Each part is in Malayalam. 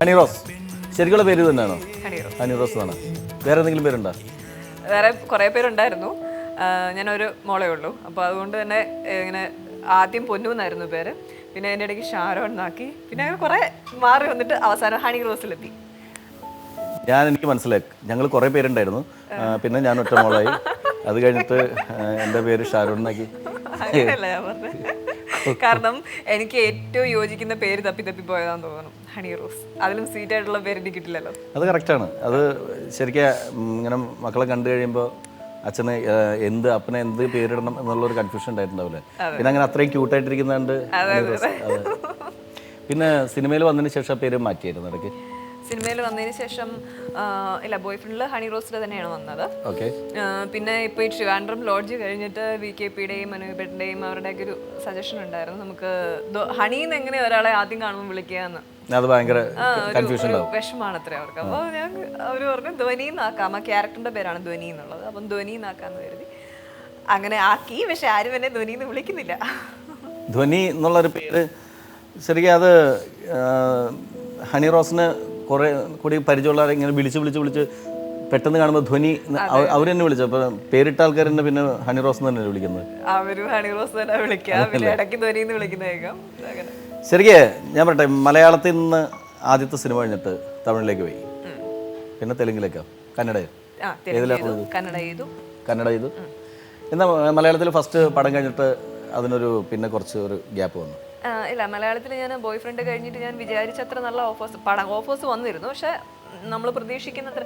ഹണി റോസ് ശരിക്കുള്ള പേര് തന്നെയാണോ? ഹണി റോസ്. എന്നാണ് വേറെ എന്തെങ്കിലും പേരുണ്ടോ? വേറെ കുറേ പേരുണ്ടായിരുന്നു. ഞാനൊരു മോളേ ഉള്ളൂ. അപ്പോൾ അതുകൊണ്ട് തന്നെ ഇങ്ങനെ ആദ്യം പൊന്നു എന്നായിരുന്നു പേര്. പിന്നെ അതിന്റെ ഇടയ്ക്ക് ഷാരോൺ എന്നാക്കി. പിന്നെ അങ്ങനെ കുറേ മാറി വന്നിട്ട് അവസാനം ഹണി റോസിലെത്തി. ഞാൻ എനിക്ക് മനസ്സിലായി. ഞങ്ങൾ കുറേ പേരുണ്ടായിരുന്നു. പിന്നെ ഞാൻ ഒറ്റ മോളായി. അത് കഴിഞ്ഞിട്ട് എന്റെ എന്റെ പേര് ഷാരോൺ എന്നാക്കി. അങ്ങനെയല്ല ഞാൻ പറഞ്ഞത് കാരണം എനിക്ക് ഏറ്റവും യോജിക്കുന്ന പേര് തപ്പി തപ്പി പോയതാന്ന് തോന്നുന്നു ഹണി റോസ്. അതിലും സ്വീറ്റ് ആയിട്ടുള്ള പേര് എനിക്ക് കിട്ടില്ലല്ലോ. അത് കറക്റ്റാണ് അത് ശരിക്കും ഇങ്ങനെ മക്കളെ കണ്ടു കഴിയുമ്പോൾ അച്ഛന് എന്ത് അപ്പനെ എന്ത് പേരിടണം എന്നുള്ള ഒരു കൺഫ്യൂഷൻ ഉണ്ടായിട്ടുണ്ടാവില്ലേ പിന്നെ അങ്ങനെ അത്രയും ക്യൂട്ടായിട്ടിരിക്കുന്നുണ്ട് പിന്നെ സിനിമയിൽ വന്നതിന് ശേഷം പേര് മാറ്റിയായിരുന്നു ഇടയ്ക്ക്. സിനിമയിൽ വന്നതിന് ശേഷം ഇല്ല ബോയ് ഫ്രണ്ടിൽ ഹണി റോസിൽ തന്നെയാണ് വന്നത്. പിന്നെ ഇപ്പോൾ ഈ ട്രിവാൻഡ്രം ലോഡ്ജ് കഴിഞ്ഞിട്ട് വി കെ പിയുടെയും അനുപേട്ടന്റെയും അവരുടെയൊക്കെ ഒരു സജഷൻ ഉണ്ടായിരുന്നു. നമുക്ക് ഹണിന്ന് എങ്ങനെ ഒരാളെ ആദ്യം കാണുമ്പോൾ വിളിക്കാന്ന്. അത് ഭയങ്കര കൺഫ്യൂഷൻ വിഷമാണ് അത്ര അവർക്ക്. അപ്പോൾ ഞാൻ അവർ പറഞ്ഞു ധ്വനി എന്നാക്കാം ആ ക്യാരക്ടറിന്റെ പേരാണ് ധ്വനി എന്നുള്ളത്. അപ്പം ധ്വനി എന്നാക്കാന്ന് കരുതി. അങ്ങനെ ആക്കി. പക്ഷെ ആരും എന്നെ ധ്വനി എന്ന് വിളിക്കുന്നില്ല. ധ്വനി എന്നുള്ളൊരു പേര് ശരിക്കും അത് ഹണി റോസിന് കുറേ കൂടി പരിചയമുള്ളവരെ ഇങ്ങനെ വിളിച്ച് വിളിച്ച് വിളിച്ച് പെട്ടെന്ന് കാണുമ്പോൾ ധ്വനി അവർ തന്നെ വിളിച്ചു. അപ്പൊ പേരിട്ട ആൾക്കാർ തന്നെ പിന്നെ ഹണി റോസ് എന്ന് തന്നെ വിളിക്കുന്നത്. അവരും ഹണി റോസ് തന്നെ വിളിക്കുക. പിന്നെ ഇടയ്ക്ക് ധ്വനി എന്ന് വിളിക്കുന്നേക്കാം അങ്ങനെ. ശരിക്കും ഞാൻ പറയട്ടെ മലയാളത്തിൽ നിന്ന് ആദ്യത്തെ സിനിമ കഴിഞ്ഞിട്ട് തമിഴിലേക്ക് പോയി. പിന്നെ തെലുങ്കിലേക്കോ. കന്നഡ. കന്നഡ ചെയ്തു. കന്നഡ ചെയ്തു. എന്നാൽ മലയാളത്തിൽ ഫസ്റ്റ് പടം കഴിഞ്ഞിട്ട് അതിനൊരു പിന്നെ കുറച്ച് ഒരു ഗ്യാപ്പ് വന്നു. ഇല്ല മലയാളത്തിൽ ഞാൻ ബോയ് ഫ്രണ്ട് കഴിഞ്ഞിട്ട് ഞാൻ വിചാരിച്ചത്ര നല്ല ഓഫേഴ്സ് പടം ഓഫേഴ്സ് വന്നിരുന്നു. പക്ഷെ നമ്മൾ പ്രതീക്ഷിക്കുന്ന അത്ര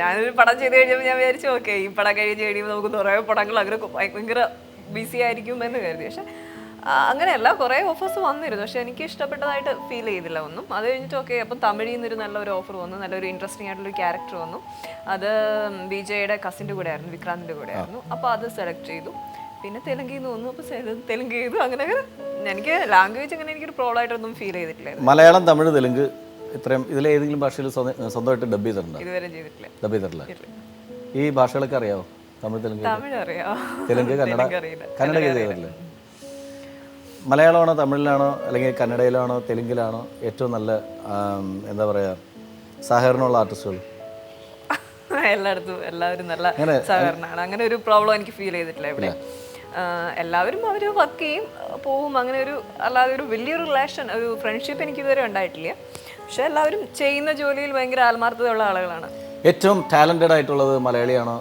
ഞാനൊരു പടം ചെയ്ത് കഴിഞ്ഞപ്പോൾ ഞാൻ വിചാരിച്ചു ഓക്കെ ഈ പടം കഴിഞ്ഞ് കഴിയുമ്പോൾ നമുക്ക് കുറേ പടങ്ങൾ അങ്ങനെ ഭയങ്കര ബിസി ആയിരിക്കും എന്ന് കരുതി. പക്ഷെ അങ്ങനെയല്ല കുറേ ഓഫേഴ്സ് വന്നിരുന്നു. പക്ഷെ എനിക്ക് ഇഷ്ടപ്പെട്ടതായിട്ട് ഫീൽ ചെയ്തില്ല ഒന്നും. അത് കഴിഞ്ഞിട്ട് ഓക്കെ അപ്പം തമിഴിൽ നിന്നൊരു നല്ലൊരു ഓഫർ വന്നു. നല്ലൊരു ഇൻട്രസ്റ്റിംഗ് ആയിട്ടുള്ളൊരു ക്യാരക്ടർ വന്നു. അത് വിജയുടെ ജെയുടെ കസിന്റെ കൂടെ ആയിരുന്നു വിക്രാന്തിന്റെ കൂടെ ആയിരുന്നു അപ്പോൾ അത് സെലക്ട് ചെയ്തു. പിന്നെ തെലുങ്കിൽ നിന്ന് വന്നു അപ്പോൾ തെലുങ്ക് ചെയ്തു. അങ്ങനെ അങ്ങനെ എനിക്ക് ലാംഗ്വേജ് അങ്ങനെ എനിക്കൊരു പ്രോബ്ലം ആയിട്ടൊന്നും ഫീൽ ചെയ്തിട്ടില്ല മലയാളം തമിഴ് തെലുങ്ക് ഇത്രയും ഇതിൽ ഏതെങ്കിലും ഭാഷയിൽ സ്വന്തം- സ്വന്തമായിട്ട് ഡബ് ചെയ്തിട്ടുണ്ടോ? ഇതുവരെ ചെയ്തിട്ടില്ല. ഡബ് ചെയ്തിട്ടില്ല. ഈ ഭാഷകളൊക്കെ അറിയാവോ? തമിഴ് തെലുങ്ക് തമിഴ് അറിയാം തെലുങ്ക് കന്നഡ കന്നഡ ചെയ്തിട്ടില്ലേ മലയാളമാണോ തമിഴിലാണോ അല്ലെങ്കിൽ കന്നഡയിലാണോ തെലുങ്കിലാണോ ഏറ്റവും നല്ല എന്താ പറയുക സഹകരണമുള്ള ആർട്ടിസ്റ്റുകൾ എല്ലായിടത്തും എല്ലാവരും നല്ല സഹകരണമാണ്. അങ്ങനെ ഒരു പ്രോബ്ലം എനിക്ക് ഫീൽ ചെയ്തിട്ടില്ല ഇവിടെ. എല്ലാവരും അവർ വർക്ക് ചെയ്യും പോവും. അങ്ങനെ ഒരു അല്ലാതെ ഒരു വലിയൊരു റിലേഷൻ ഒരു ഫ്രണ്ട്ഷിപ്പ് എനിക്ക് ഇതുവരെ ഉണ്ടായിട്ടില്ല. പക്ഷെ എല്ലാവരും ചെയ്യുന്ന ജോലിയിൽ ഭയങ്കര ആത്മാർത്ഥതയുള്ള ആളുകളാണ്. ഏറ്റവും ടാലന്റഡ് ആയിട്ടുള്ളത് മലയാളിയാണോ?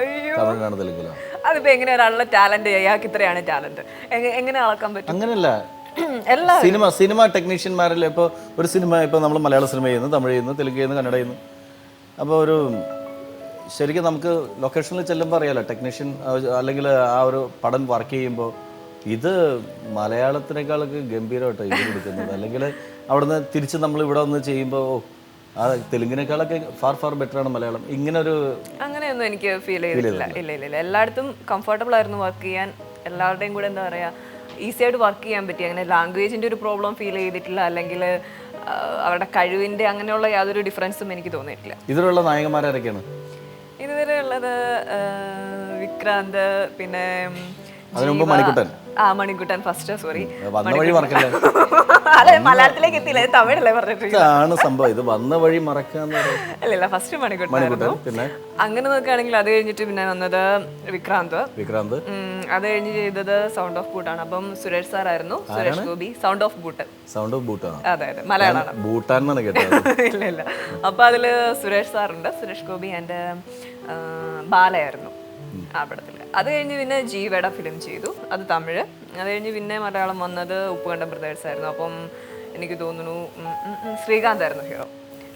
അയ്യോ. തമിഴിലാണോ അതിപ്പോ എങ്ങനെ ഒരാളുടെ ടാലന്റ് അയാൾക്ക് ഇത്രയാണ് ടാലന്റ് എങ്ങനെ അളക്കാൻ പറ്റും? അങ്ങനെയല്ല. എല്ലാ സിനിമ സിനിമ ടെക്നീഷ്യന്മാരല്ലേ ഇപ്പോൾ ഒരു സിനിമ ഇപ്പോൾ നമ്മൾ മലയാള സിനിമ ചെയ്യുന്നു തമിഴ് ചെയ്യുന്നു തെലുങ്ക് ചെയ്യുന്നു കന്നഡ ചെയ്യുന്നു. അപ്പോൾ ഒരു ശരിക്കും നമുക്ക് ലൊക്കേഷനിൽ ചെല്ലുമ്പോൾ അറിയാലോ ടെക്നീഷ്യൻ അല്ലെങ്കിൽ ആ ഒരു പടം വർക്ക് ചെയ്യുമ്പോൾ ഇത് മലയാളത്തിനേക്കാളൊക്കെ ഗംഭീരമായിട്ടോ ഇത് കൊടുക്കുന്നത്. അല്ലെങ്കിൽ അവിടുന്ന് തിരിച്ച് നമ്മൾ ഇവിടെ വന്ന് ചെയ്യുമ്പോൾ ഓ ആ തെലുങ്കിനേക്കാളൊക്കെ ഫാർ ഫാർ ബെറ്റർ ആണ് മലയാളം. ഇങ്ങനെ ഒരു അങ്ങനെയൊന്നും എനിക്ക് ഫീൽ ചെയ്തില്ല ഇല്ല ഇല്ല ഇല്ല. എല്ലായിടത്തും കംഫർട്ടബിൾ ആയിരുന്നു വർക്ക് ചെയ്യാൻ. എല്ലാവരുടെയും കൂടെ എന്താ പറയുക ഈസി ആയിട്ട് വർക്ക് ചെയ്യാൻ പറ്റി. അങ്ങനെ ലാംഗ്വേജിന്റെ ഒരു പ്രോബ്ലം ഫീൽ ചെയ്തിട്ടില്ല. അല്ലെങ്കിൽ അവരുടെ കഴിവിന്റെ അങ്ങനെയുള്ള യാതൊരു ഡിഫറൻസും എനിക്ക് തോന്നിയിട്ടില്ല. ഇതിലുള്ള നായകന്മാരൊക്കെയാണ് ഇതുവരെ വിക്രാന്ത് പിന്നെ മണിക്കുട്ടൻ. ആ മണിക്കുട്ടൻ ഫസ്റ്റ് സോറി വന്ന വഴി മറക്കല്ലേ? അല്ല മലയാളത്തിലേക്ക് എത്തിയില്ല? ഇത് തമിഴല്ലേ പറഞ്ഞിട്ട് ഇതാണ് സംഭവം. ഇത് വന്ന വഴി മറക്കാന്ന് പറയുന്നത്. ഫസ്റ്റ് മണിക്കുട്ടനായിരുന്നു. പിന്നെ? അങ്ങനെ നോക്കുകയാണെങ്കിൽ അത് കഴിഞ്ഞിട്ട് പിന്നെ വന്നത് വിക്രാന്ത്. വിക്രാന്ത്. ഉം, അത് കഴിഞ്ഞ് ചെയ്തത് സൗണ്ട് ഓഫ് ബൂട്ടാണ് അപ്പം സുരേഷ് സാർ ആയിരുന്നു Suresh Gopi sound of boot sound of ബൂട്ടാണ് അതെ അതെ. മലയാളമാണ് ബൂട്ടാൻ എന്നാണ് കേട്ടത്. ഇല്ല ഇല്ല. അപ്പൊ അതിൽ സുരേഷ് സാറുണ്ട്. സുരേഷ് ഗോപി എന്റെ ബാലയായിരുന്നു. ആ പടത്തിൽ അത് കഴിഞ്ഞ് പിന്നെ ജീവയുടെ ഫിലിം ചെയ്തു. അത് തമിഴ്. അത് കഴിഞ്ഞ് പിന്നെ മലയാളം വന്നത് ഉപ്പുകണ്ടം ബ്രദേഴ്സ് ആയിരുന്നു. അപ്പം എനിക്ക് തോന്നുന്നു ഉം, ഉം, ഉം, ശ്രീകാന്ത് ആയിരുന്നു ഹീറോ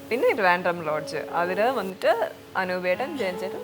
പിന്നെ ട്രിവാൻഡ്രം ലോഡ്ജ് അതിൽ വന്നിട്ട് അനൂപേട്ടൻ ജയൻചേട്ടൻ